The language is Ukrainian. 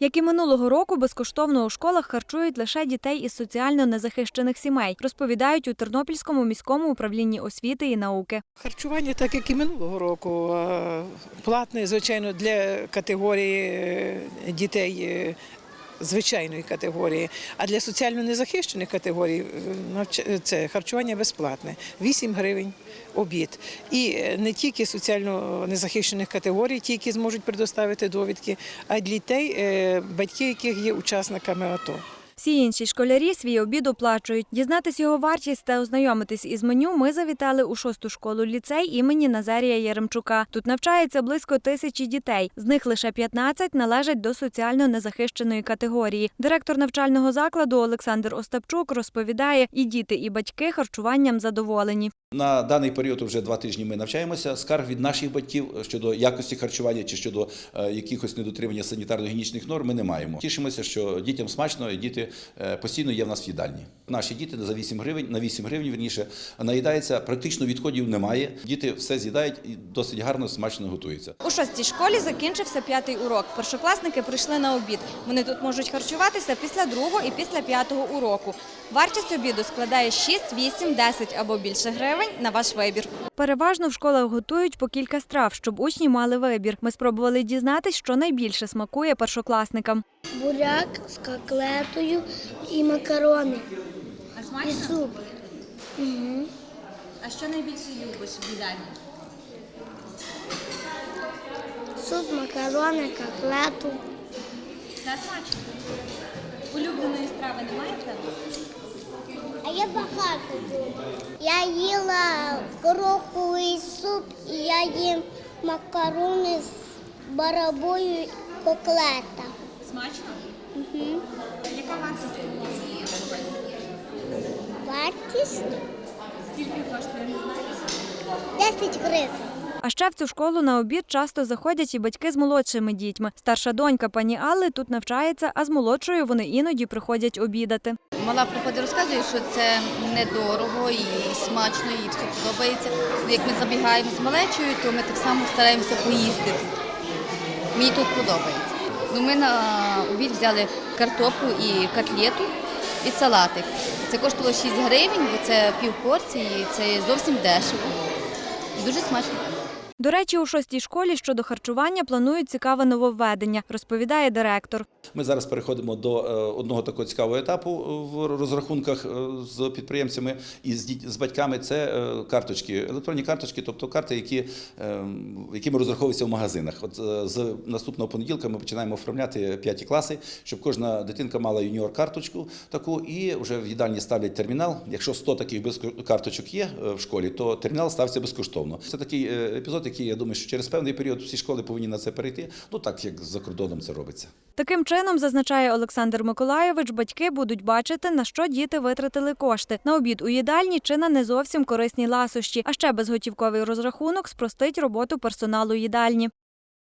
Як і минулого року, безкоштовно у школах харчують лише дітей із соціально незахищених сімей, розповідають у Тернопільському міському управлінні освіти і науки. Харчування, так як і минулого року, платне, звичайно, для категорії е, дітей е, звичайної категорії, а для соціально незахищених категорій е, це харчування безплатне 8 гривень обід. І е, не тільки соціально незахищених категорій, ті, які зможуть предоставити довідки, а й для дітей, е, батьки яких є учасниками АТО. Всі інші школярі свій обід оплачують. Дізнатись його вартість та ознайомитись із меню ми завітали у шосту школу ліцей імені Назарія Яремчука. Тут навчається близько тисячі дітей. З них лише 15 належать до соціально незахищеної категорії. Директор навчального закладу Олександр Остапчук розповідає, і діти, і батьки харчуванням задоволені. На даний період вже два тижні ми навчаємося. Скарг від наших батьків щодо якості харчування чи щодо е, якихось недотримання санітарно-гігієнічних норм ми не маємо. Тішимося, що дітям смачно і діти постійно є в нас в їдальні. Наші діти за 8 гривень, на 8 гривень вірніше, наїдаються, практично відходів немає. Діти все з'їдають і досить гарно, смачно готуються. У шостій школі закінчився п'ятий урок. Першокласники прийшли на обід. Вони тут можуть харчуватися після другого і після п'ятого уроку. Вартість обіду складає 6, 8, 10 або більше гривень на ваш вибір. Переважно в школах готують по кілька страв, щоб учні мали вибір. Ми спробували дізнатись, що найбільше смакує першокласникам. Буряк з коклетою і макарони, і суп. А що найбільше любиш в їдальні? Суп, макарони, коклету. Це смачно. Улюбленої страви немає в тебе? А я багато люблю. Я їла гороховий суп і я їм макарони з барабою і коклета. Смачно? Яка вартість? Вартість Скільки коштує, не знаєш? 10 гривень. А ще в цю школу на обід часто заходять і батьки з молодшими дітьми. Старша донька пані Алли тут навчається, а з молодшою вони іноді приходять обідати. Мала приходить, розказує, що це недорого і смачно, і все подобається. Як ми забігаємо з малечою, то ми так само стараємося поїсти. Мені тут подобається. Ну, ми на обід взяли картоплю і котлету, і салатик. Це коштувало 6 гривень, бо це пів порції, це зовсім дешево. Дуже смачно. До речі, у шостій школі щодо харчування планують цікаве нововведення, розповідає директор. Ми зараз переходимо до е, одного такого цікавого етапу в розрахунках е, з підприємцями і з батьками. Це е, карточки, електронні карточки, тобто карти, які, е, якими розраховуються в магазинах. От е, з наступного понеділка ми починаємо оформляти п'яті класи, щоб кожна дитинка мала юніор карточку таку, і вже в їдальні ставлять термінал. Якщо 100 таких карточок є е, в школі, то термінал ставиться безкоштовно. Це такий е, епізод, який я думаю, що через певний період всі школи повинні на це перейти. Ну так як за кордоном це робиться. Таким чином, зазначає Олександр Миколайович, батьки будуть бачити, на що діти витратили кошти на обід у їдальні чи на не зовсім корисні ласощі. А ще безготівковий розрахунок спростить роботу персоналу їдальні.